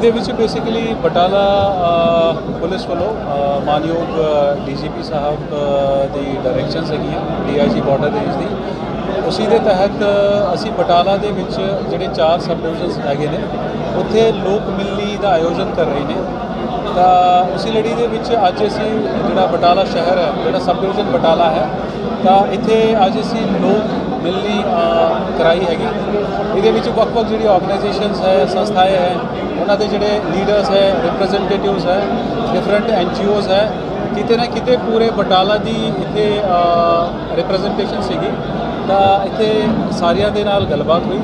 ਇਹਦੇ ਵਿੱਚ basically Batala police ਵੱਲੋਂ ਅ, ਮਾਨਯੋਗ ਡੀਜੀਪੀ ਸਾਹਿਬ ਦੀ ਡਾਇਰੈਕਸ਼ਨਸ ਹੈਗੀਆਂ ਡੀਆਈਜੀ ਬਾਰਡਰ ਰੇਂਜ ਦੀ ਉਸੇ ਦੇ ਤਹਿਤ ਅਸੀਂ ਬਟਾਲਾ ਦੇ ਵਿੱਚ ਜਿਹੜੇ ਚਾਰ ਸਬ ਡਿਵੀਜ਼ਨਸ ਹੈਗੇ ਨੇ ਉੱਥੇ ਲੋਕ ਮਿਲਣੀ ਦਾ ਆਯੋਜਨ ਕਰ ਰਹੇ ਨੇ। ਤਾਂ ਉਸੇ ਲੜੀ ਦੇ ਵਿੱਚ ਅੱਜ ਅਸੀਂ ਜਿਹੜਾ ਬਟਾਲਾ ਸ਼ਹਿਰ ਹੈ, ਜਿਹੜਾ ਸਬ ਡਿਵੀਜ਼ਨ ਬਟਾਲਾ ਹੈ, ਤਾਂ ਇੱਥੇ ਅੱਜ ਅਸੀਂ ਲੋਕ ਮਿਲਣੀ ਕਰਾਈ ਹੈਗੀ। ਇਹਦੇ ਵਿੱਚ ਵੱਖ-ਵੱਖ ਜਿਹੜੀ ਆਰਗੇਨਾਈਜੇਸ਼ਨਸ ਹੈ, ਸੰਸਥਾਏ ਹੈ, ਉਹਨਾਂ ਦੇ ਜਿਹੜੇ ਲੀਡਰਸ ਹੈ ਰਿਪਰੈਜ਼ੈਂਟੇਟਿਵਸ ਹੈ ਡਿਫਰੈਂਟ ਐਨਜੀਓਜ਼ ਹੈ, ਕਿਤੇ ਨਾ ਕਿਤੇ ਪੂਰੇ ਬਟਾਲਾ ਦੀ ਇੱਥੇ ਰਿਪਰੈਜ਼ੈਂਟੇਸ਼ਨ ਸੀਗੀ। ਤਾਂ ਇੱਥੇ ਸਾਰਿਆਂ ਦੇ ਨਾਲ ਗੱਲਬਾਤ ਹੋਈ।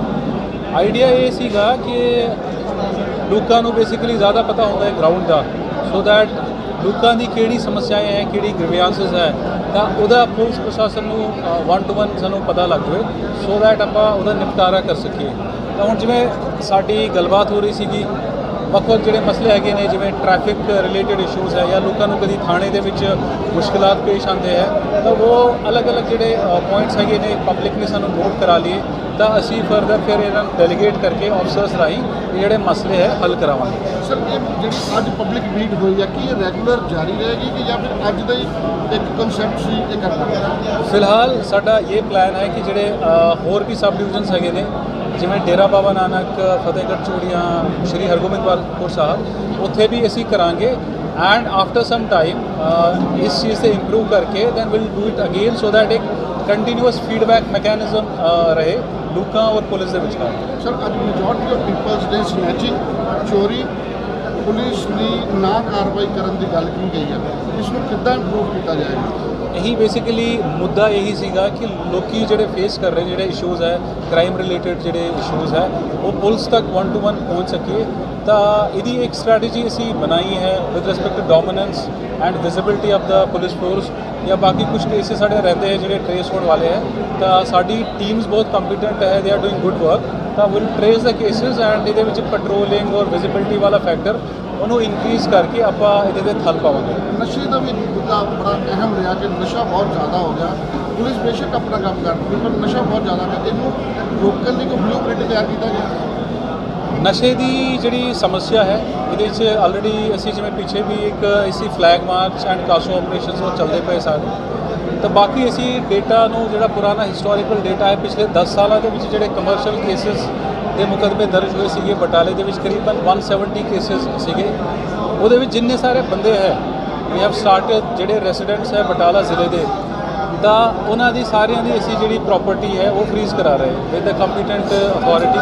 ਆਈਡੀਆ ਇਹ ਸੀਗਾ ਕਿ ਲੋਕਾਂ ਨੂੰ ਬੇਸਿਕਲੀ ਜ਼ਿਆਦਾ ਪਤਾ ਹੁੰਦਾ ਹੈ ਗਰਾਊਂਡ ਦਾ। ਸੋ ਦੈਟ ਲੋਕਾਂ ਦੀ ਕਿਹੜੀ ਸਮੱਸਿਆएं ਹੈ, ਕਿਹੜੀ ਗ੍ਰੀਵੈਂਸਸ ਹੈ, ਤਾਂ ਉਹਦਾ ਪੁਲਿਸ ਪ੍ਰਸ਼ਾਸਨ ਨੂੰ ਵਨ ਟੂ ਵਨ ਸਾਨੂੰ ਪਤਾ ਲੱਗ ਜਾਵੇ ਸੋ ਦੈਟ ਆਪਾਂ ਉਹਦਾ ਨਿਪਟਾਰਾ ਕਰ ਸਕੀਏ। ਤਾਂ ਹੁਣ ਜਿਵੇਂ ਸਾਡੀ ਗੱਲਬਾਤ ਹੋ ਰਹੀ ਸੀਗੀ ਵੱਖ-ਵੱਖ ਜਿਹੜੇ ਮਸਲੇ ਹੈਗੇ ਨੇ ਜਿਵੇਂ ਟ੍ਰੈਫਿਕ ਰਿਲੇਟਡ ਇਸ਼ੂਜ਼ ਹੈ ਜਾਂ ਲੋਕਾਂ ਨੂੰ ਕਦੀ ਥਾਣੇ ਦੇ ਵਿੱਚ ਮੁਸ਼ਕਲਾਂ ਪੇਸ਼ ਆਉਂਦੇ ਹੈ ਤਾਂ ਉਹ ਅਲੱਗ-ਅਲੱਗ ਜਿਹੜੇ ਪੁਆਇੰਟਸ ਹੈਗੇ ਨੇ ਪਬਲਿਕ ਨੇ ਸਾਨੂੰ ਨੋਟ ਕਰਾ ਲਈਏ ਤਾਂ ਅਸੀਂ ਫਰਦਰ ਫਿਰ ਇਹਨਾਂ ਨੂੰ ਡੈਲੀਗੇਟ ਕਰਕੇ ਆਫਸਰਸ ਰਾਹੀਂ ਇਹ ਜਿਹੜੇ ਮਸਲੇ ਹੈ ਹੱਲ ਕਰਾਵਾਂਗੇ। ਸਰ ਇਹ ਜਿਹੜੀ ਅੱਜ ਪਬਲਿਕ ਮੀਟ ਹੋਈ ਹੈ ਕੀ ਇਹ ਰੈਗੂਲਰ ਜਾਰੀ ਰਹੇਗੀ ਕਿ ਜਾਂ ਫਿਰ ਅੱਜ ਦਾ ਹੀ ਇੱਕ ਕਨਸੈਪਟ ਸੀ ਇਹ ਕਰਨਾ? ਫਿਲਹਾਲ ਸਾਡਾ ਇਹ ਪਲਾਨ ਹੈ ਕਿ ਜਿਹੜੇ ਹੋਰ ਵੀ ਸਬ ਡਿਵੀਜ਼ਨਸ ਹੈਗੇ ਨੇ ਜਿਵੇਂ ਡੇਰਾ ਬਾਬਾ ਨਾਨਕ, ਫਤਿਹਗੜ੍ਹ ਚੂੜੀਆਂ, ਸ਼੍ਰੀ ਹਰਗੋਬਿੰਦਪੁਰ ਸਾਹਿਬ, ਉੱਥੇ ਵੀ ਅਸੀਂ ਕਰਾਂਗੇ। ਐਂਡ ਆਫਟਰ ਸਮ ਟਾਈਮ ਇਸ ਚੀਜ਼ ਤੇ ਇੰਪਰੂਵ ਕਰਕੇ then will do it again so that ਇੱਕ ਕੰਟੀਨਿਊਸ ਫੀਡਬੈਕ ਮੈਕੈਨਿਜ਼ਮ ਰਹੇ ਲੋਕਾਂ ਔਰ ਪੁਲਿਸ ਦੇ ਵਿਚਕਾਰ। ਸਰ ਅੱਜ ਮੈਜੋਰਟੀ ਆਫ ਪੀਪਲਸ ਦੇ ਸਨੈਚਿੰਗ ਚੋਰੀ, ਪੁਲਿਸ ਦੀ ਨਾ ਕਾਰਵਾਈ ਕਰਨ ਦੀ ਗੱਲ ਕੀਤੀ ਗਈ ਹੈ? ਇਸ ਨੂੰ ਕਿੱਦਾਂ ਇੰਪਰੂਵ ਕੀਤਾ ਜਾਏਗਾ? ਇਹੀ ਬੇਸਿਕਲੀ ਮੁੱਦਾ ਇਹੀ ਸੀਗਾ ਕਿ ਲੋਕੀ ਜਿਹੜੇ ਫੇਸ ਕਰ ਰਹੇ ਜਿਹੜੇ ਇਸ਼ੂਜ਼ ਹੈ ਕ੍ਰਾਈਮ ਰਿਲੇਟਡ ਜਿਹੜੇ ਇਸ਼ੂਜ਼ ਹੈ, ਉਹ ਪੁਲਿਸ ਤੱਕ ਵਨ ਟੂ ਵਨ ਪਹੁੰਚ ਸਕੇ ਤਾਂ ਇਹਦੀ ਇੱਕ ਸਟ੍ਰੈਟਜੀ ਅਸੀਂ ਬਣਾਈ ਹੈ with respect to dominance and visibility of the police force ਜਾਂ ਬਾਕੀ ਕੁਝ ਕੇਸਿਸ ਸਾਡੇ ਰਹਿੰਦੇ ਹੈ ਜਿਹੜੇ ਟ੍ਰੇਸ ਹੋਣ ਵਾਲੇ ਹੈ। ਤਾਂ ਸਾਡੀ ਟੀਮਸ ਬਹੁਤ ਕੰਪੀਟੈਂਟ ਹੈ they are doing good work ਤਾਂ will trace the cases and ਇਹਦੇ ਵਿੱਚ ਪੈਟਰੋਲਿੰਗ ਔਰ ਵਿਜ਼ਿਬਿਲਟੀ ਵਾਲਾ ਫੈਕਟਰ ਉਹਨੂੰ ਇਨਕਰੀਜ਼ ਕਰਕੇ ਆਪਾਂ ਇਹਦੇ ਤੇ ਥਲ ਪਾਵਾਂਗੇ। ਨਸ਼ੇ ਦਾ ਵੀ ਮੁੱਦਾ ਬੜਾ ਅਹਿਮ ਰਿਹਾ ਕਿ ਨਸ਼ਾ ਬਹੁਤ ਜ਼ਿਆਦਾ ਹੋ ਗਿਆ। ਪੁਲਿਸ ਬੇਸ਼ੱਕ ਆਪਣਾ ਕੰਮ ਕਰਦੀ ਪਰ ਨਸ਼ਾ ਬਹੁਤ ਜ਼ਿਆਦਾ ਹੈ। ਇਹਨੂੰ ਰੋਕਣ ਲਈ ਕੋਈ ਬਲੂਪ੍ਰਿੰਟ ਤਿਆਰ ਕੀਤਾ ਗਿਆ? ਨਸ਼ੇ ਦੀ ਜਿਹੜੀ ਸਮੱਸਿਆ ਹੈ ਇਹਦੇ ਵਿੱਚ ਆਲਰੇਡੀ ਅਸੀਂ ਜਿਵੇਂ ਪਿੱਛੇ ਵੀ ਇੱਕ ਇਸੀ flag march and CASO operations ਉਹ ਚੱਲਦੇ ਪਏ ਸਾਰੇ। ਤਾਂ ਬਾਕੀ ਅਸੀਂ ਡੇਟਾ ਨੂੰ ਜਿਹੜਾ ਪੁਰਾਣਾ ਹਿਸਟੋਰੀਕਲ ਡੇਟਾ ਹੈ ਪਿਛਲੇ 10 ਸਾਲਾਂ ਦੇ ਵਿੱਚ ਜਿਹੜੇ ਕਮਰਸ਼ੀਅਲ ਕੇਸਿਸ ਦੇ ਮੁਕੱਦਮੇ ਦਰਜ ਹੋਏ ਸੀਗੇ ਬਟਾਲੇ ਦੇ ਵਿੱਚ ਕਰੀਬਨ 170 ਕੇਸਿਸ ਸੀਗੇ। ਉਹਦੇ ਵਿੱਚ ਜਿੰਨੇ ਸਾਰੇ ਬੰਦੇ ਹੈ ਵੀ ਹੈਵ ਸਟਾਰਟਡ ਜਿਹੜੇ ਰੈਜ਼ੀਡੈਂਟਸ ਹੈ ਬਟਾਲਾ ਜ਼ਿਲ੍ਹੇ ਦੇ, ਤਾਂ ਉਹਨਾਂ ਦੀ ਸਾਰਿਆਂ ਦੀ ਅਸੀਂ ਜਿਹੜੀ ਪ੍ਰਾਪਰਟੀ ਹੈ ਉਹ ਫ੍ਰੀਜ਼ ਕਰਾ ਰਹੇ ਵਿਦ ਦ ਕੰਪੀਟੈਂਟ ਅਥਾਰਟੀ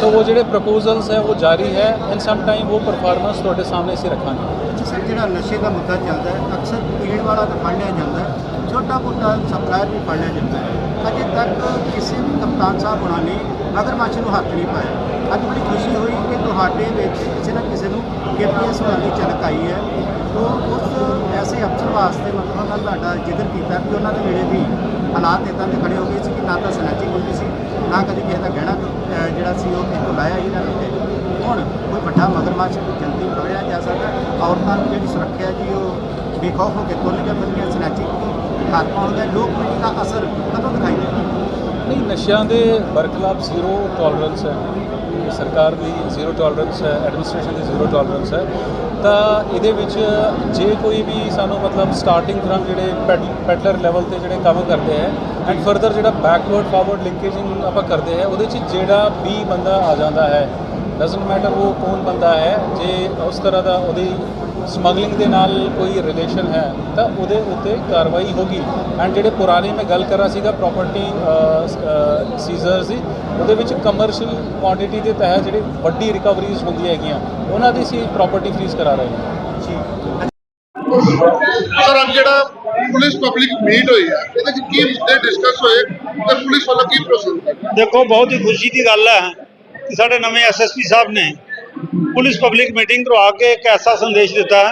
ਤਾਂ ਉਹ ਜਿਹੜੇ ਪ੍ਰਪੋਜ਼ਲਸ ਹੈ ਉਹ ਜਾਰੀ ਹੈ ਇਨ ਸਮ ਟਾਈਮ ਉਹ ਪਰਫਾਰਮੈਂਸ ਤੁਹਾਡੇ ਸਾਹਮਣੇ ਅਸੀਂ ਰੱਖਾਂਗੇ। ਸਰ, ਜਿਹੜਾ ਨਸ਼ੇ ਦਾ ਮੁੱਦਾ ਚੱਲਦਾ ਹੈ, ਅਕਸਰ ਭੀੜ ਵਾਲਾ ਤਾਂ ਫੜ ਲਿਆ ਜਾਂਦਾ ਹੈ, ਛੋਟਾ ਮੋਟਾ ਸਪਲਾਇਰ ਵੀ ਫੜ ਲਿਆ ਜਾਂਦਾ ਹੈ। ਅਜੇ ਤੱਕ ਕਿਸੇ ਕਪਤਾਨ ਸਾਹਿਬ ਹੋਣਾ ਨੇ ਮਗਰਮੱਛ ਨੂੰ ਹੱਥ ਨਹੀਂ ਪਾਇਆ। ਅੱਜ ਬੜੀ ਖੁਸ਼ੀ ਹੋਈ ਕਿ ਤੁਹਾਡੇ ਵਿੱਚ ਕਿਸੇ ਨਾ ਕਿਸੇ ਨੂੰ ਕੇਪੀਐਸ ਹੋਣ ਦੀ ਝਲਕ ਆਈ ਹੈ। ਤੋਂ ਉਸ ਐਸੇ ਅਫਸਰ ਵਾਸਤੇ ਮਤਲਬ ਮੈਂ ਤੁਹਾਡਾ ਜ਼ਿਕਰ ਕੀਤਾ ਕਿ ਉਹਨਾਂ ਦੇ ਵੇਲੇ ਵੀ ਹਾਲਾਤ ਇਦਾਂ ਦੇ ਖੜੇ ਹੋ ਗਏ ਸੀ ਕਿ ਨਾ ਤਾਂ ਸਨੈਚਿੰਗ ਹੁੰਦੀ ਸੀ, ਨਾ ਕਦੀ ਕਿਸੇ ਦਾ ਗਹਿਣਾ ਜਿਹੜਾ ਸੀ ਉਹ ਕਿਸੇ ਤੋਂ ਲਾਇਆ ਹੀ ਨਾ। ਰੱਖੇ ਹੁਣ ਕੋਈ ਵੱਡਾ ਮਗਰਮੱਛ ਜਲਦੀ ਫੜਿਆ ਜਾ ਸਕਦਾ ਔਰਤਾਂ ਦੀ ਜਿਹੜੀ ਸੁਰੱਖਿਆ ਜੀ, ਉਹ ਬੇਖੌਫ ਹੋ ਕੇ ਤੁੱਲ ਕੇ ਬੰਦੀਆਂ ਸਨੈਚਿੰਗ ਹੱਥ ਪਾਉਂਦੇ ਲੋਕ ਦਾ ਅਸਰ ਕਦੋਂ ਦਿਖਾਈ ਦੇਗਾ ਨਹੀਂ, ਨਸ਼ਿਆਂ ਦੇ ਬਰਖਲਾਫ ਜ਼ੀਰੋ ਟੋਲਰੈਂਸ ਹੈ। ਸਰਕਾਰ ਦੀ ਜ਼ੀਰੋ ਟੋਲਰੈਂਸ ਹੈ ਐਡਮਿਨਿਸਟ੍ਰੇਸ਼ਨ ਦੀ ਜ਼ੀਰੋ ਟੋਲਰੈਂਸ ਹੈ। ਤਾਂ ਇਹਦੇ ਵਿੱਚ ਜੇ ਕੋਈ ਵੀ ਸਾਨੂੰ ਮਤਲਬ ਸਟਾਰਟਿੰਗ ਫਰਮ ਜਿਹੜੇ ਪੈਡਲਰ ਲੈਵਲ ਤੇ ਜਿਹੜੇ ਕੰਮ ਕਰਦੇ ਹੈ ਐਂਡ ਫਰਦਰ ਜਿਹੜਾ ਬੈਕਵਰਡ ਫਾਰਵਰਡ ਲਿੰਕੇਜਿੰਗ ਆਪਾਂ ਕਰਦੇ ਹੈ, ਉਹਦੇ 'ਚ ਜਿਹੜਾ ਵੀ ਬੰਦਾ ਆ ਜਾਂਦਾ ਹੈ ਡਸਨਟ ਮੈਟਰ ਉਹ ਕੌਣ ਬੰਦਾ ਹੈ, ਜੇ ਉਸ ਤਰ੍ਹਾਂ ਦਾ ਉਹਦੀ ਸਮਗਲਿੰਗ ਦੇ ਨਾਲ ਕੋਈ ਰਿਲੇਸ਼ਨ ਹੈ ਤਾਂ ਉਹਦੇ ਉੱਤੇ ਕਾਰਵਾਈ ਹੋਗੀ। ਐਂਡ ਜਿਹੜੇ ਪੁਰਾਣੇ ਮੈਂ ਗੱਲ ਕਰ ਰਿਹਾ ਸੀਗਾ ਪ੍ਰਾਪਰਟੀ ਸੀਜ਼ਰ ਸੀ ਉਹਦੇ ਵਿੱਚ ਕਮਰਸ਼ੀਅਲ ਕੁਆਂਟੀਟੀ ਦੇ ਤਹਿਤ ਜਿਹੜੀ ਵੱਡੀ ਰਿਕਵਰੀਜ਼ ਹੁੰਦੀਆਂ ਹੈਗੀਆਂ ਉਹਨਾਂ ਦੀ ਸੀ ਪ੍ਰਾਪਰਟੀ ਫ੍ਰੀਜ਼ ਕਰਾ ਰਹੇ ਹਾਂ। ਸਰ ਅੱਜ ਜਿਹੜਾ ਪੁਲਿਸ ਪਬਲਿਕ ਮੀਟ ਹੋਈ ਹੈ ਇਹਦੇ ਵਿੱਚ ਕੀ ਮੁੱਦੇ ਡਿਸਕਸ ਹੋਏ ਤੇ ਪੁਲਿਸ ਵੱਲੋਂ ਕੀ ਪ੍ਰੋਸੈਸ ਦੇਖੋ ਬਹੁਤ ਹੀ ਖੁਸ਼ੀ ਦੀ ਗੱਲ ਹੈ ਕਿ ਸਾਡੇ ਨਵੇਂ ਐਸਐਸਪੀ ਸਾਹਿਬ ਨੇ ਪੁਲਿਸ ਪਬਲਿਕ ਮੀਟਿੰਗ ਕਰਵਾ ਕੇ ਇੱਕ ਐਸਾ ਸੰਦੇਸ਼ ਦਿੱਤਾ ਹੈ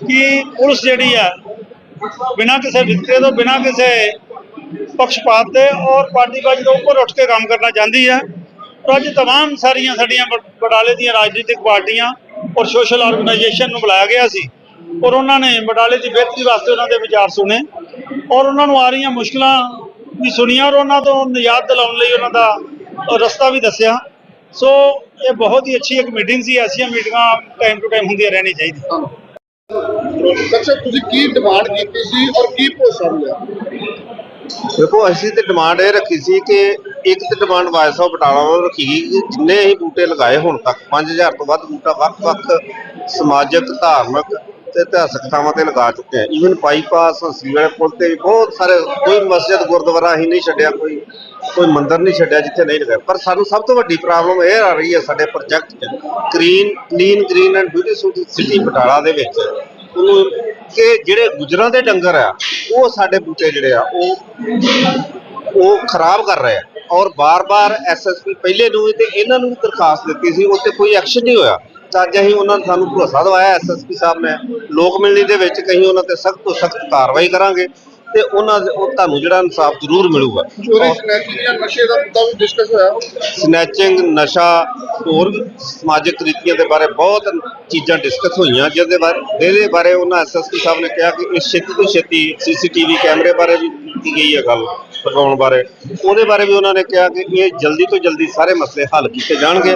ਕਿ ਪੁਲਿਸ ਜਿਹੜੀ ਹੈ ਬਿਨਾਂ ਕਿਸੇ ਵਿਤਕਰੇ ਤੋਂ ਬਿਨਾਂ ਕਿਸੇ ਪੱਖਪਾਤ ਦੇ ਔਰ ਪਾਰਟੀਬਾਜ਼ੀ ਤੋਂ ਉੱਪਰ ਉੱਠ ਕੇ ਕੰਮ ਕਰਨਾ ਚਾਹੁੰਦੀ ਹੈ ਔਰ ਅੱਜ तमाम ਸਾਰੀਆਂ ਸਾਡੀਆਂ ਬ- ਬਟਾਲੇ ਦੀਆਂ ਰਾਜਨੀਤਿਕ ਪਾਰਟੀਆਂ ਔਰ ਸੋਸ਼ਲ ਆਰਗੇਨਾਈਜੇਸ਼ਨ ਨੂੰ ਬੁਲਾਇਆ ਗਿਆ ਸੀ ਔਰ ਉਹਨਾਂ ਨੇ ਬਟਾਲੇ ਦੀ ਬਿਹਤਰੀ ਵਾਸਤੇ ਉਹਨਾਂ ਦੇ ਵਿਚਾਰ ਸੁਣੇ ਔਰ ਉਹਨਾਂ ਨੂੰ ਆ ਰਹੀਆਂ ਮੁਸ਼ਕਲਾਂ ਵੀ ਸੁਣੀਆਂ ਔਰ ਉਹਨਾਂ ਤੋਂ ਨਿਜਾਤ ਦਿਲਾਉਣ ਲਈ ਉਹਨਾਂ ਦਾ ਰਸਤਾ ਵੀ ਦੱਸਿਆ ਸੋ ਇਹ ਬਹੁਤ ਹੀ ਅੱਛੀ ਇੱਕ ਮੀਟਿੰਗ ਸੀ ਐਸੀਆਂ ਮੀਟਿੰਗਾਂ ਟਾਈਮ ਟੂ ਟਾਈਮ ਹੁੰਦੀਆਂ ਰਹਿਣੀ ਚਾਹੀਦੀ ਅੱਛਾ ਤੁਸੀਂ ਕੀ ਡਿਮਾਂਡ ਕੀਤੀ ਸੀ ਔਰ ਕੀ ਭਰੋਸਾ ਮਿਲਿਆ ਦੇਖੋ ਅਸੀਂ ਤੇ ਡਿਮਾਂਡ ਇਹ ਰੱਖੀ ਸੀ ਕਿ ਇੱਕ ਤੇ ਡਿਮਾਂਡ ਵਾਇਸ ਆਫ ਬਟਾਲਾ ਵੱਲੋਂ ਰੱਖੀ ਗਈ ਕਿ ਜਿੰਨੇ ਹੀ ਬੂਟੇ ਲਗਾਏ ਹੁਣ ਤੱਕ 5000 ਤੋਂ ਵੱਧ ਬੂਟਾ ਵੱਖ-ਵੱਖ ਸਮਾਜਿਕ ਧਾਰਮਿਕ ਤੇ ਇਤਿਹਾਸਕ ਥਾਵਾਂ ਤੇ ਲਗਾ ਚੁੱਕੇ ਆ ਈਵਨ ਬਾਈਪਾਸ ਹੰਸੀ ਪੁਲ ਤੇ ਬਹੁਤ ਸਾਰੇ, ਕੋਈ ਮਸਜਿਦ, ਗੁਰਦੁਆਰਾ ਹੀ ਨਹੀਂ ਛੱਡਿਆ, ਕੋਈ ਕੋਈ ਮੰਦਿਰ ਨਹੀਂ ਛੱਡਿਆ ਜਿੱਥੇ ਨਹੀਂ ਲਗਾਇਆ। ਪਰ ਸਾਨੂੰ ਸਭ ਤੋਂ ਵੱਡੀ ਪ੍ਰੋਬਲਮ ਇਹ ਆ ਰਹੀ ਹੈ ਸਾਡੇ ਪ੍ਰੋਜੈਕਟ 'ਚ। Green clean green and beautiful city Batala ਦੇ ਵਿੱਚ। ਉਹਨੂੰ ਕਿ ਜਿਹੜੇ ਗੁਜਰਾਂ ਦੇ ਡੰਗਰ ਆ, ਉਹ ਸਾਡੇ ਬੂਟੇ ਜਿਹੜੇ ਆ, ਉਹ ਉਹ ਖਰਾਬ ਕਰ ਰਹੇ ਆ। ਔਰ ਬਾਰ-ਬਾਰ ਐਸਐਸਪੀ ਪਹਿਲੇ ਨੂੰ ਤੇ ਇਹਨਾਂ ਨੂੰ ਵੀ ਦਰਖਾਸਤ ਦਿੱਤੀ ਸੀ ਉੱਤੇ ਕੋਈ ਐਕਸ਼ਨ ਨਹੀਂ ਹੋਇਆ। ਤਾਂ ਅੱਜ ਅਸੀਂ ਉਹਨਾਂ ਨੇ ਸਾਨੂੰ ਭਰੋਸਾ ਦਵਾਇਆ ਐਸਐਸਪੀ ਸਾਹਿਬ ਨੇ। ਲੋਕ ਮਿਲਣੀ ਦੇ ਵਿੱਚ ਕਹੀਂ ਉਹਨਾਂ ਤੇ ਸਖਤ ਤੋਂ ਸਖਤ ਕਾਰਵਾਈ ਕਰਾਂਗੇ ਤੇ ਉਹਨਾਂ ਦੇ ਉਹ ਤੁਹਾਨੂੰ ਜਿਹੜਾ ਇਨਸਾਫ ਜ਼ਰੂਰ ਮਿਲੂਗਾ। ਚੋਰੀ ਸਨੈਚਿੰਗ ਜਾਂ ਨਸ਼ੇ ਦਾ ਮੁੱਦਾ ਵੀ ਡਿਸਕਸ ਹੋਇਆ ਸਨੈਚਿੰਗ ਨਸ਼ਾ ਹੋਰ ਸਮਾਜਿਕ ਕ੍ਰਿਤੀਆਂ ਦੇ ਬਾਰੇ ਬਹੁਤ ਚੀਜ਼ਾਂ ਡਿਸਕਸ ਹੋਈਆਂ ਜਿਹਦੇ ਬਾਰੇ ਇਹਦੇ ਬਾਰੇ ਉਹਨਾਂ ਐਸਐਸਪੀ ਸਾਹਿਬ ਨੇ ਕਿਹਾ ਕਿ ਇਸ ਛੇਤੀ ਤੋਂ ਛੇਤੀ ਸੀਸੀਟੀਵੀ ਕੈਮਰੇ ਬਾਰੇ ਵੀ ਕੀਤੀ ਗਈ ਹੈ ਗੱਲ ਲਗਾਉਣ ਬਾਰੇ। ਉਹਦੇ ਬਾਰੇ ਵੀ ਉਹਨਾਂ ਨੇ ਕਿਹਾ ਕਿ ਇਹ ਜਲਦੀ ਤੋਂ ਜਲਦੀ ਸਾਰੇ ਮਸਲੇ ਹੱਲ ਕੀਤੇ ਜਾਣਗੇ।